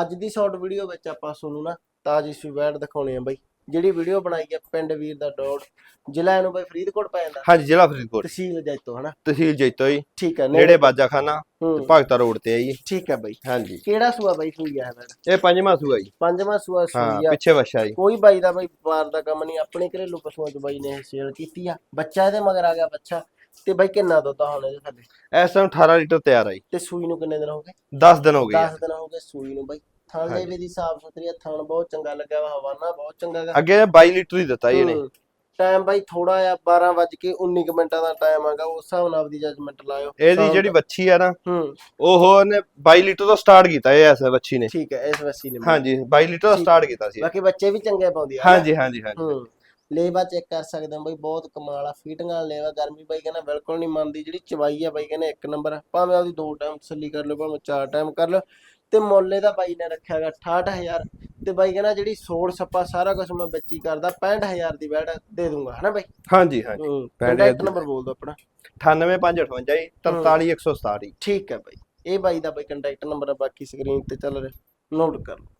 ਅੱਜ ਦੀ short video ਵਿੱਚ ਆਪਾਂ ਤੁਹਾਨੂੰ ਨਾ ਤਾਜੀ ਸਵੈਟ ਦਿਖਾਉਣੀ ਆ ਬਾਈ। ਜਿਹੜੀ ਵੀਡੀਓ ਬਣਾਈ ਹੈ ਪਿੰਡ ਵੀਰ ਦਾ ਡੋਟ ਜ਼ਿਲ੍ਹਾ ਇਹਨੂੰ ਬਾਈ ਫਰੀਦਕੋਟ ਪੈ ਜਾਂਦਾ। ਹਾਂਜੀ ਜ਼ਿਲ੍ਹਾ ਫਰੀਦਕੋਟ। ਤਹਿਸੀਲ ਜੈਤੋ ਹਨਾ? ਤਹਿਸੀਲ ਜੈਤੋ ਜੀ। ਠੀਕ ਹੈ ਨੇੜੇ ਬਾਜਾਖਾਨਾ ਹੂੰ। ਭਗਤਾ ਰੋਡ ਤੇ ਆ ਜੀ। ਠੀਕ ਹੈ ਬਾਈ। ਹਾਂਜੀ। ਕਿਹੜਾ ਸੂਆ ਬਾਈ ਸੂਈ ਆ ਇਹ ਪੰਜਵਾਂ ਸੂਆ ਜੀ। ਪੰਜਵਾਂ ਸੂਆ ਸੂਈ ਆ। ਪਿੱਛੇ ਵਛਾ ਜੀ। ਕੋਈ ਬਾਈ ਦਾ ਬਾਈ ਵਪਾਰ ਦਾ ਕੰਮ ਨਹੀਂ ਆਪਣੇ ਘਰੇਲੂ ਪਸ਼ੂਆਂ ਚ ਬਾਈ ਨੇ ਸੇਲ ਕੀਤੀ ਆ। ਬੱਚਾ ਇਹਦੇ ਮਗਰ ਆ ਗਿਆ ਬੱਚਾ। ਤੇ ਬਾਈ ਕਿੰਨਾ ਦੁੱਧ ਹੁਣ ਇਹਦੇ ਥੱਲੇ ਇਸ ਟਾਈਮ 18 ਲੀਟਰ ਤਿਆਰ ਆ ਜੀ। ਤੇ ਸੂਈ ਨੂੰ ਕਿੰਨੇ ਦਿਨ ਹੋ ਗਏ? 10 ਦਿਨ ਹੋ ਗਏ 10 ਦਿਨ ਹੋ ਗਏ ਸੂਈ ਨੂੰ ਬਾਈ। ਥਣ ਦੇ ਵੀ ਦੀ ਸਾਫ਼ ਸੁਥਰੀ ਆ ਥਣ ਬਹੁਤ ਚੰਗਾ ਲੱਗਿਆ ਵਾ ਹਵਾਨਾ ਬਹੁਤ ਚੰਗਾ ਗਾ। ਅੱਗੇ 22 ਲੀਟਰ ਹੀ ਦਿੱਤਾ ਇਹਨੇ। ਟਾਈਮ ਬਾਈ ਥੋੜਾ ਆ 12 ਵੱਜ ਕੇ 19 ਕੁ ਮਿੰਟਾਂ ਦਾ ਟਾਈਮ ਆਗਾ ਉਸ ਹਿਸਾਬ ਨਾਲ ਆਪਦੀ ਜਜਮੈਂਟ ਲਾਇਓ। ਇਹਦੀ ਜਿਹੜੀ ਵੱਛੀ ਆ ਨਾ ਹੂੰ। ਉਹ ਉਹਨੇ 22 ਲੀਟਰ ਤੋਂ ਸਟਾਰਟ ਕੀਤਾ ਇਹ ਐਸ ਵੱਛੀ ਨੇ। ਠੀਕ ਹੈ ਇਸ ਵਸੀ ਨੇ। ਹਾਂਜੀ 22 ਲੀਟਰ ਤੋਂ ਸਟਾਰਟ ਕੀਤਾ ਸੀ। ਬਾਕੀ ਬੱਚੇ ਵੀ ਚੰਗੇ ਪਾਉਂਦੀ ਆ। ਹਾਂਜੀ ਹਾਂਜੀ ਹਾਂਜੀ। ਹੂੰ। ਲੇਵਾ ਚੈੱਕ ਕਰ ਸਕਦੇ ਹੋ ਬਾਈ ਬਹੁਤ ਕਮਾਲ ਆ। ਫੀਟਿੰਗ ਲੇਵਾ ਗਰਮੀ ਬਾਈ ਕਹਿੰਦਾ ਬਿਲਕੁਲ ਨਹੀਂ ਮੰਨਦੀ ਜਿਹੜੀ ਚਵਾਈ ਆ ਬਾਈ ਕਹਿੰਦਾ ਇੱਕ ਨੰਬਰ ਭਾਵੇਂ ਆਪਦੀ ਦੋ ਟਾਈਮ ਤਸੱਲੀ ਕਰ ਲਓ ਭਾਵੇਂ ਚਾਰ ਟਾਈਮ ਕਰ ਲਓ। ਤੇ ਮੁੱਲ ਇਹਦਾ ਬਾਈ ਨੇ ਰੱਖਿਆਗਾ 68000 ਤੇ ਬਾਈ ਕਹਿੰਦਾ ਜਿਹੜੀ ਸੋੜ ਸੱਪਾ ਸਾਰਾ ਕੁਝ ਮੈਂ ਬੱਚੀ ਕਰਦਾ 65000 ਦੀ ਬੈਡ ਦੇ ਦੂੰਗਾ ਹਨਾ ਬਾਈ? ਹਾਂਜੀ ਹਾਂਜੀ। ਕੰਟੈਕਟ ਨੰਬਰ ਬੋਲ ਦਿਓ ਆਪਣਾ। 98558 ਜੀ 43167 ਜੀ। ਠੀਕ ਹੈ ਬਾਈ। ਇਹ ਬਾਈ ਦਾ ਬਾਈ ਕੰਟੈਕਟ ਨੰਬਰ ਆ ਬਾਕੀ ਸਕਰੀਨ ਤੇ ਚੱਲ ਰਿਹਾ। ਨੋਟ ਕਰ ਲਓ।